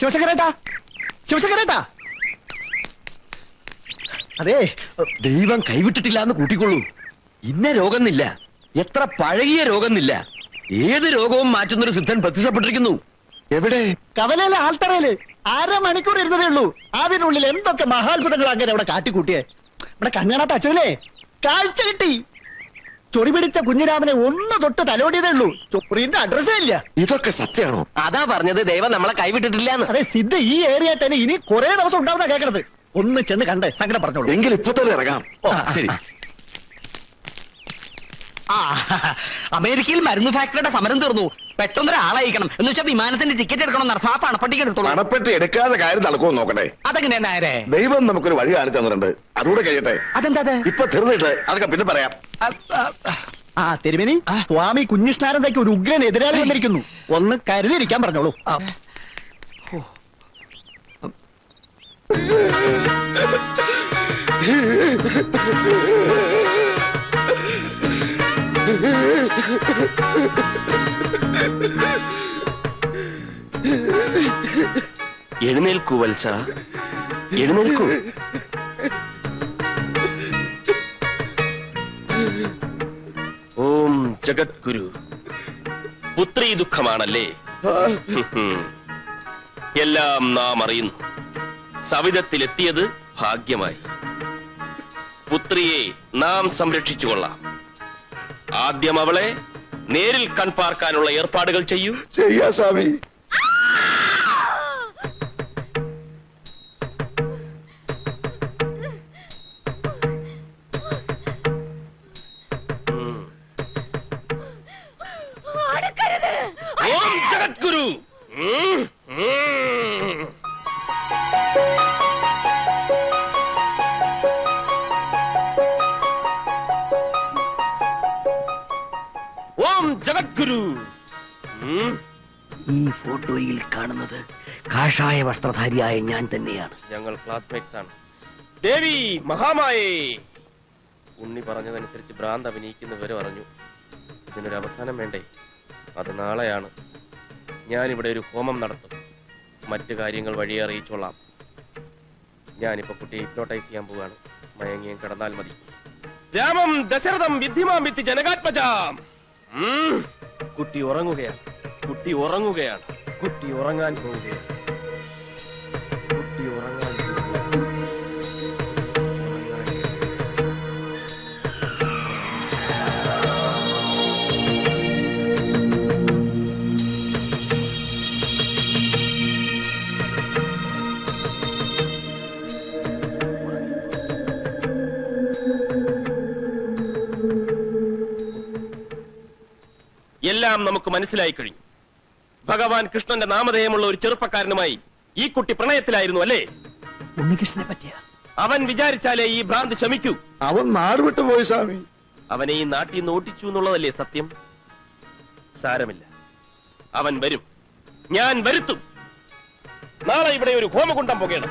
ശിവശങ്കരേട്ടാ ശിവശങ്കരേട്ടാ. അതെ ദൈവം കൈവിട്ടിട്ടില്ല എന്ന് കൂട്ടിക്കൊള്ളൂ. ഇന്ന രോഗമെന്നില്ല എത്ര പഴകിയ രോഗമെന്നില്ല ഏത് രോഗവും മാറ്റുന്നൊരു സിദ്ധൻ പ്രത്യക്ഷപ്പെട്ടിരിക്കുന്നു. എവിടെ? കവലയിലെ ആൾത്തറയിൽ അര മണിക്കൂർ ഇരുന്നതേ ഉള്ളൂ. അതിനുള്ളിൽ എന്തൊക്കെ മഹാത്ഭുതങ്ങൾ അങ്ങനെ അവിടെ കാട്ടിക്കൂട്ടിയേ. ഇവിടെ കണ്ണാണാത്ത അച്ഛനല്ലേ കാഴ്ച കിട്ടി. ചൊറി പിടിച്ച കുഞ്ഞിരാമനെ ഒന്ന് തൊട്ട് തലോടിയതേ ഉള്ളൂ. ചൊറിന്റെ അഡ്രസ്സേ ഇല്ല. ഇതൊക്കെ സത്യമാണോ? അതാ പറഞ്ഞത് ദൈവം നമ്മളെ കൈവിട്ടിട്ടില്ല അതെ സിദ്ധ ഈ ഏരിയ തന്നെ ഇനി കുറെ ദിവസം ഉണ്ടാവുന്ന കേക്കണത്. ഒന്ന് ചെന്ന് കണ്ടേ സങ്കടം പറഞ്ഞോളൂ. എങ്കിൽ ഇപ്പൊ തന്നെ ഇറങ്ങാം. ഓ, ശരി. ആ അമേരിക്കയിൽ മരുന്ന് ഫാക്ടറിയുടെ സമരം തീർന്നു. പെട്ടെന്ന് ഒരാളയക്കണം എന്ന് വെച്ചാൽ വിമാനത്തിന്റെ ടിക്കറ്റ് എടുക്കണം ആ പണപ്പട്ടിക്ക് എടുത്തോളൂ. പണപ്പെട്ടി എടുക്കാതെ കാര്യം നടക്കുമോ നോക്കട്ടെ. അതെങ്ങനെയാ നേരെ ദൈവം നമുക്കൊരു വഴി കാണിച്ചു തന്നിട്ടുണ്ട്. അതുകൂടെ കഴിയട്ടെ. അതെന്താ അത്? ഇപ്പൊ തീർന്നിട്ട് അതൊക്കെ പിന്നെ പറയാം. ആ, തെരുമേനി സ്വാമി കുഞ്ഞിഷ്ണാനന്ദയ്ക്ക് ഒരു ഉഗ്രൻ എതിരാളി വന്നിരിക്കുന്നു. ഒന്ന് കരുതിയിരിക്കാൻ പറഞ്ഞോളൂ. ആ. എഴുന്നേൽക്കൂ വത്സ എഴുന്നേൽക്കൂ. ഓം ജഗദ്ഗുരു. പുത്രി ദുഃഖമാണല്ലേ? എല്ലാം നാം അറിയുന്നു. സവിധത്തിലെത്തിയത് ഭാഗ്യമായി. പുത്രിയെ നാം സംരക്ഷിച്ചുകൊള്ളാം. ആദ്യം അവളെ നേരിൽ കൺപാർക്കാനുള്ള ഏർപ്പാടുകൾ ചെയ്യൂ. ചെയ്യാ സ്വാമി. ഫോട്ടോയിൽ കാണുന്നത് കാഷായ വസ്ത്രധാരിയായ ഞാൻ തന്നെയാണ്. ഞങ്ങൾ ക്ലാസ്മേറ്റ്സ് ആണ്. ദേവി മഹാമായേ! ഉണ്ണി പറഞ്ഞതനുസരിച്ച് ഭ്രാന്ത് അഭിനയിക്കുന്നവരെ പറഞ്ഞു ഇതിനൊരു അവസാനം വേണ്ടേ? അത് നാളെയാണ്. ഞാനിവിടെ ഒരു ഹോമം നടത്തും. മറ്റു കാര്യങ്ങൾ വഴിയെ അറിയിച്ചോളാം. ഞാനിപ്പോ കുട്ടിയെ ഹിപ്നോട്ടൈസ് ചെയ്യാൻ പോവുകയാണ് മയങ്ങിയും കിടന്നാൽ മതി. രാമം ദശരഥം വിദ്ധിമാം വിത്തി ജനകാത്മജാം. കുട്ടി ഉറങ്ങുകയാണ്. കുട്ടി ഉറങ്ങുകയാണ്. കുട്ടി ഉറങ്ങാൻ പോവുകയാണ് കുട്ടി ഉറങ്ങാൻ എല്ലാം നമുക്ക് മനസ്സിലായി കഴിഞ്ഞു. ഭഗവാൻ കൃഷ്ണന്റെ നാമധേയമുള്ള ഒരു ചെറുപ്പക്കാരനുമായി ഈ കുട്ടി പ്രണയത്തിലായിരുന്നു അല്ലേ? ഉണ്ണികൃഷ്ണനെ പറ്റിയ? അവൻ വിചാരിച്ചാലേ ഈ ഭ്രാന്ത് ശമിക്കൂ. അവൻ നാടുവിട്ടു പോയി സ്വാമി. അവനെ ഈ നാട്ടിൽ നിന്ന് ഓട്ടിച്ചു എന്നുള്ളതല്ലേ സത്യം? സാരമില്ല. അവൻ വരും. ഞാൻ വരുത്തും. നാളെ ഇവിടെ ഒരു ഹോമകുണ്ടം പുകയണം.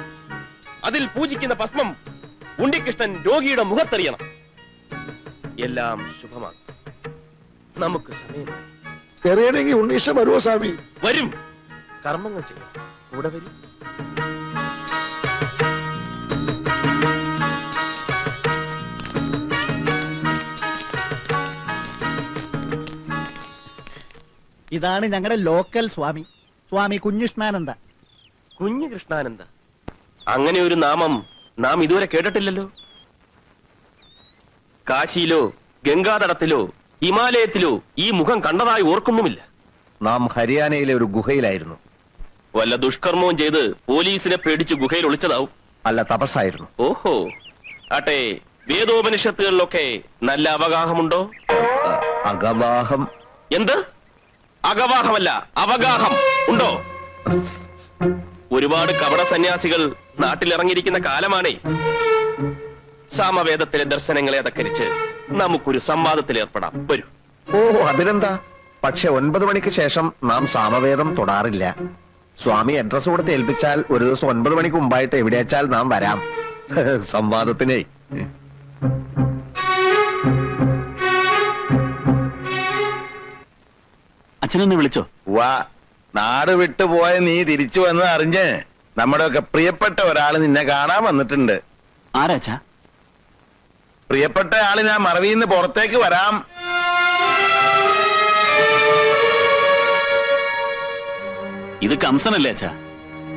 അതിൽ പൂജിക്കുന്ന ഭസ്മം ഉണ്ണികൃഷ്ണൻ രോഗിയുടെ മുഖത്തെറിയണം. എല്ലാം ശുഭമാണ് നമുക്ക് സമയമായി. എറിയണമെങ്കിൽ ഉണ്ണീഷ വരുമോ സ്വാമി? വരും. കർമ്മങ്ങൾ ചെയ്യാം കൂടെ വരും. ഇതാണ് ഞങ്ങളുടെ ലോക്കൽ സ്വാമി. സ്വാമി കുഞ്ഞിഷ്ണാനന്ദ. കുഞ്ഞു കൃഷ്ണാനന്ദ അങ്ങനെ ഒരു നാമം നാം ഇതുവരെ കേട്ടിട്ടില്ലല്ലോ? കാശിയിലോ ഗംഗാതടത്തിലോ ഹിമാലയത്തിലോ ഈ മുഖം കണ്ടതായി ഓർക്കുന്നുമില്ല. നാം ഹരിയാനയിലെ ഒരു ഗുഹയിലായിരുന്നു. വല്ല ദുഷ്കർമ്മവും ചെയ്ത് പോലീസിനെ പേടിച്ച് ഗുഹയിൽ ഒളിച്ചതാവും. അല്ല തപസ്സായിരുന്നു. ഓഹോ. ആട്ടെ വേദോപനിഷത്തുകളിലൊക്കെ നല്ല അവഗാഹമുണ്ടോ? അകവാഹം അഗവാഹം. എന്ത്? അഗവാഹമല്ല അവഗാഹം. ഉണ്ടോ? ഒരുപാട് കപട സന്യാസികൾ നാട്ടിലിറങ്ങിയിരിക്കുന്ന കാലമാണേ. സാമവേദത്തിലെ ദർശനങ്ങളെ അതക്കരിച്ച് നമുക്കൊരു സംവാദത്തിൽ ഏർപ്പെടാം. വരൂ. ഓ അതിനെന്താ? പക്ഷെ ഒൻപത് മണിക്ക് ശേഷം നാം സാമവേദം തൊടാറില്ല. സ്വാമി അഡ്രസ് കൊടുത്ത് ഏൽപ്പിച്ചാൽ ഒരു ദിവസം ഒൻപത് മണിക്ക് മുമ്പായിട്ട് എവിടെ വെച്ചാൽ നാം വരാം. സംവാദത്തിനേ. അച്ഛനെന്നെ വിളിച്ചോ? വാ നാട് വിട്ടു പോയ നീ തിരിച്ചു വന്ന് അറിഞ്ഞ് നമ്മുടെ ഒക്കെ പ്രിയപ്പെട്ട ഒരാൾ നിന്നെ കാണാൻ വന്നിട്ടുണ്ട്. ആരാച്ചാ? പ്രിയപ്പെട്ട ആൾ ഞാൻ നിന്ന് പുറത്തേക്ക് വരാം. ഇത് കംസനല്ലേ അച്ഛാ?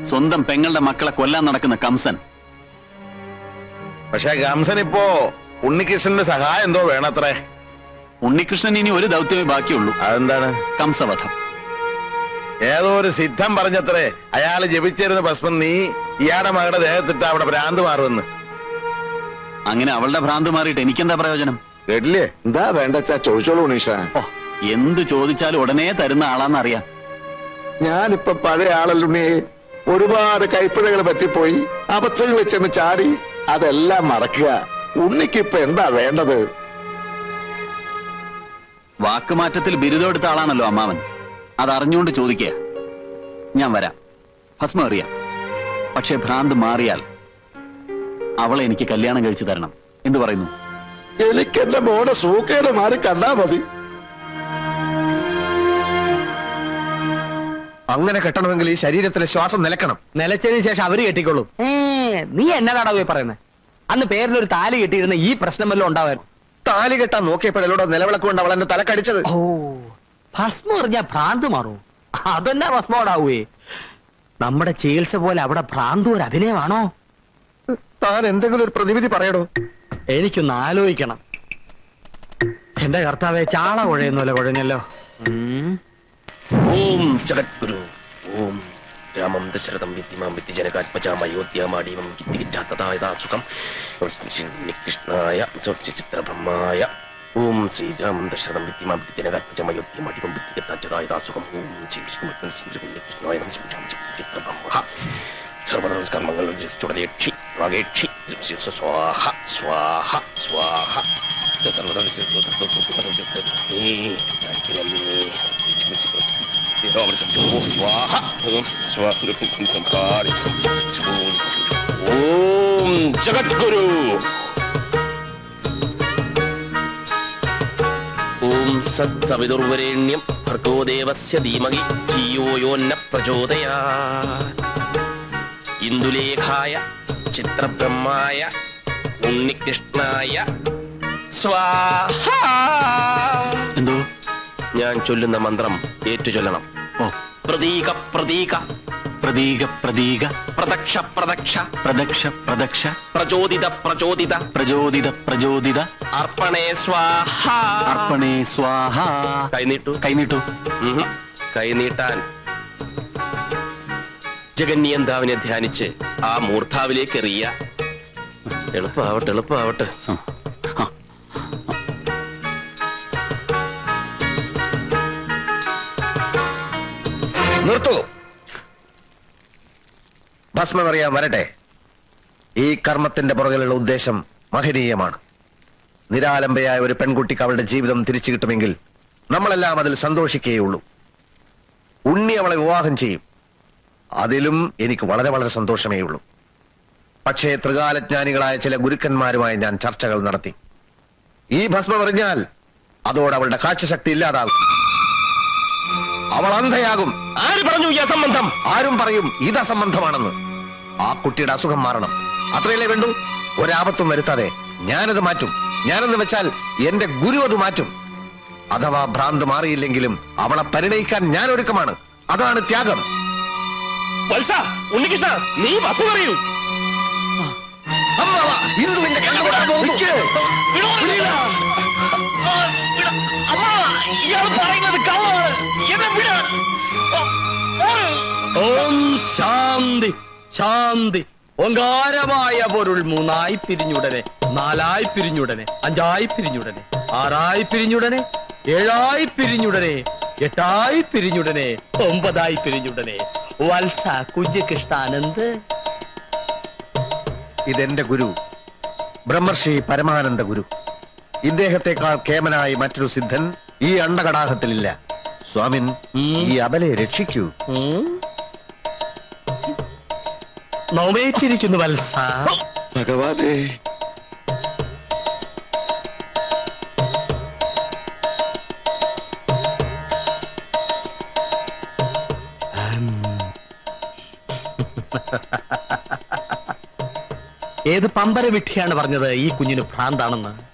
സ്വന്തം പെങ്ങളുടെ മക്കളെ കൊല്ലാൻ നടക്കുന്ന കംസൻ. പക്ഷെ കംസൻ ഇപ്പോ ഉണ്ണികൃഷ്ണന്റെ സഹായം എന്തോ വേണത്രേ. ഉണ്ണികൃഷ്ണൻ ഇനി ഒരു ദൗത്യമേ ബാക്കിയുള്ളൂ. അതെന്താണ്? കംസവധം. ഏതോ ഒരു സിദ്ധം പറഞ്ഞത്രേ അയാൾ ജപിച്ചിരുന്ന ഭസ്മം നീ ഇയാടെ മകളുടെ ദേഹത്തിട്ട് അവിടെ ഭ്രാന്ത് മാറുമെന്ന്. അങ്ങനെ അവളുടെ ഭ്രാന്ത് മാറിയിട്ട് എനിക്കെന്താ പ്രയോജനം? കേട്ടില്ലേ? എന്താ വേണ്ടച്ചാ? ചോദിച്ചോളൂ ഉണീഷ ഓ എന്ത് ചോദിച്ചാലും ഉടനെ തരുന്ന ആളാന്നറിയാം ഞാനിപ്പൊ പഴയ ആളല്ലുണ്ണി ഒരുപാട് കൈപ്പിഴകൾ പറ്റിപ്പോയി. അബദ്ധങ്ങൾ ചെന്ന് ചാടി. അതെല്ലാം മറക്കുക. ഉണ്ണിക്കിപ്പൊ എന്താ വേണ്ടത്? വാക്കുമാറ്റത്തിൽ ബിരുദം എടുത്ത ആളാണല്ലോ അമ്മാവൻ. അതറിഞ്ഞുകൊണ്ട് ചോദിക്കുക. ഞാൻ വരാം. ഭസ്മം അറിയാം പക്ഷെ ഭ്രാന്ത് മാറിയാൽ അവളെ എനിക്ക് കല്യാണം കഴിച്ചു തരണം. എന്ന് പറയുന്നു? എനിക്ക് എന്റെ മോടെ സൂക്കയുടെ മാറി കണ്ടാ മതി. അങ്ങനെ കെട്ടണമെങ്കിൽ ഈ ശരീരത്തിലെ ശ്വാസം നിലക്കണം. നിലച്ചതിന് ശേഷം അവർ കെട്ടിക്കൊള്ളൂ ഏ നീ എന്നതാടാ പോയി പറയുന്നത് അന്ന് പേരിലൊരു താലി കെട്ടിയിരുന്ന ഈ പ്രശ്നം വല്ലതും ഉണ്ടാവായിരുന്നു താലി കെട്ടാൻ നോക്കിയപ്പോഴല്ലോ നിലവിളക്ക് കൊണ്ട് അവൾ എന്റെ തലക്കടിച്ചത് ഓ ഭസ്മം എറിഞ്ഞാ ഭ്രാന്ത് മാറും. അതെന്നാ ഭസ്മോടാവേ നമ്മുടെ ചികിത്സ പോലെ അവിടെ ഭ്രാന്ത് ഒരു അഭിനയമാണോ? താൻ എന്തെങ്കിലും ഒരു പ്രതിവിധി പറയടോ? എനിക്കൊന്ന് ആലോചിക്കണം. എന്റെ കർത്താവെ ചാള കുഴയുന്നല്ലോ കുഴഞ്ഞല്ലോ. ഓം ജഗദ്ഗുരു ഓം രാമം ദശരഥം വിദ്യമാം വിദ്യജനകാത്മജാമയോധ്യാമാടീവം കിത്തികിച്ചാത്തതായതാസുഖം കൃഷ്ണായ ചിത്രബ്രഹ്മായ. ഓം ശ്രീരാമം ദശരഥം വിദ്യമാം വിദ്യജനകാത്മജാമയോധ്യാമാടീവം വിദ്യകിത്താച്ചതായതാസുഖം ഓം ശ്രീ വിഷ്ണു ശ്രീകൃഷ്ണായ ചിത്രബ്രഹ്മ. സർവനമസ്കർമ്മങ്ങൾ ചുടലേക്ഷി വാഗേക്ഷി സ്വാഹ സ്വാഹ സ്വാഹ. ഓം ജഗദ്ഗുരു. ഓം സത് സവിതുർവരേണ്യം ഭർഗോദേവസ്യ ധീമഹി ധിയോ ന പ്രചോദയാ ഇന്ദുലേഖായ ചിത്രബ്രഹ്മായ ഉണ്ണികൃഷ്ണായ. സ്വാഹ. എന്തോ? ഞാൻ ചൊല്ലുന്ന മന്ത്രം ഏറ്റു ചൊല്ലണം ഓ. പ്രതീക പ്രതീക. പ്രതീക പ്രതീക. പ്രദക്ഷ പ്രദക്ഷ. പ്രദക്ഷ പ്രദക്ഷ. പ്രചോദിത പ്രചോദിത. പ്രചോദിത പ്രചോദിത. അർപ്പണേ സ്വാഹ. അർപ്പണേ സ്വാഹ. കൈനീട്ടു കൈനീട്ടു. കൈനീട്ടാൻ ജഗന്യന്താവിനെ ധ്യാനിച്ച് ആ മൂർധാവിലേക്ക് എറിയ. എളുപ്പാവട്ടെ എളുപ്പാവട്ടെ. നിർത്തു. ഭസ്മമറിയാൻ വരട്ടെ. ഈ കർമ്മത്തിന്റെ പുറകിലുള്ള ഉദ്ദേശം മഹനീയമാണ്. നിരാലംബയായ ഒരു പെൺകുട്ടിക്ക് അവളുടെ ജീവിതം തിരിച്ചു കിട്ടുമെങ്കിൽ നമ്മളെല്ലാം അതിൽ സന്തോഷിക്കുകയുള്ളൂ. ഉണ്ണി അവളെ വിവാഹം ചെയ്യും. അതിലും എനിക്ക് വളരെ വളരെ സന്തോഷമേ ഉള്ളൂ. പക്ഷേ ത്രികാലജ്ഞാനികളായ ചില ഗുരുക്കന്മാരുമായി ഞാൻ ചർച്ചകൾ നടത്തി. ഈ ഭസ്മം എറിഞ്ഞാൽ അതോടെ അവളുടെ കാഴ്ചശക്തി ഇല്ലാതാകും. അവൾ അന്ധയാകും. ആര് പറഞ്ഞു ഈ അസംബന്ധം? ആരും പറയും ഇത് അസംബന്ധമാണെന്ന്. ആ കുട്ടിയുടെ അസുഖം മാറണം. അത്രയല്ലേ വേണ്ടു? ഒരാപത്തും വരുത്താതെ ഞാനത് മാറ്റും. ഞാനെന്ന് വെച്ചാൽ എന്റെ ഗുരു അത് മാറ്റും. അഥവാ ഭ്രാന്ത് മാറിയില്ലെങ്കിലും അവളെ പരിണയിക്കാൻ ഞാൻ ഒരുക്കമാണ്. അതാണ് ത്യാഗം. വത്സ ഉണ്ണികൃഷ്ണ നീ വസ്തു പറയൂ അമ്മാവാ, ഇന്ദുവിന്റെ കണ്ണ് പൊട്ടാൻ പോകുന്നു. ഓം ശാന്തി ശാന്തി. ഓങ്കാരമായ പൊരുൾ മൂന്നായി പിരിഞ്ഞുടനെ നാലായി പിരിഞ്ഞുടനെ അഞ്ചായി പിരിഞ്ഞുടനെ ആറായി പിരിഞ്ഞുടനെ ഏഴായി പിരിഞ്ഞുടനെ എട്ടായി പിരിഞ്ഞുടനെ ഒമ്പതായി പിരിഞ്ഞുടനെ വത്സ കുഞ്ഞ് ഇതെന്റെ ഗുരു ബ്രഹ്മർഷി പരമാനന്ദ ഗുരു. ഇദ്ദേഹത്തെക്കാൾ കേമനായി മറ്റൊരു സിദ്ധൻ ഈ അണ്ടകടാഹത്തിലില്ല സ്വാമിൻ ഈ അബലെ രക്ഷിക്കൂ. നോവേറ്റിരിക്കുന്നു വത്സ. ഭഗവാനേ ഏത് പമ്പര വിട്ടിയാണ് പറഞ്ഞത് ഈ കുഞ്ഞിന് ഭ്രാന്താണെന്ന്?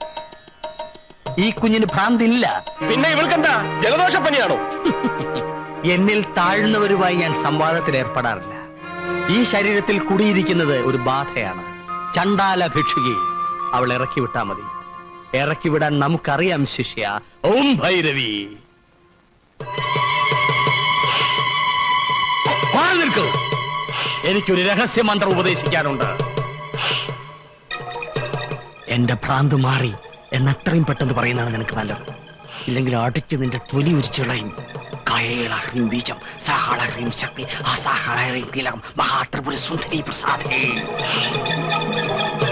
ഈ കുഞ്ഞിന് ഭ്രാന്തില്ല. പിന്നെ ഇവൾക്കെന്താ? ജലദോഷപ്പനിയാണോ? എന്നിൽ താഴ്ന്നവരുമായി ഞാൻ സംവാദത്തിൽ ഏർപ്പെടാറില്ല. ഈ ശരീരത്തിൽ കുടിയിരിക്കുന്നത് ഒരു ബാധയാണ്. ചണ്ടാല ഭിക്ഷുകി. അവൾ ഇറക്കി വിട്ടാ മതി. ഇറക്കി വിടാൻ നമുക്കറിയാം ശിഷ്യ. ഓം ഭൈരവി. മാറി നിൽക്കൂ. എനിക്കൊരു രഹസ്യ മന്ത്രം ഉപദേശിക്കാനുണ്ട്. എന്റെ ഭ്രാന്ത് മാറി എന്നത്രയും പെട്ടെന്ന് പറയുന്നതാണ് നിനക്ക് നല്ലത്. ഇല്ലെങ്കിൽ അടിച്ച് നിന്റെ തൊലി ഉരിച്ചിളയും ബീജം ശക്തി സുന്ദരി പ്രസാദേ.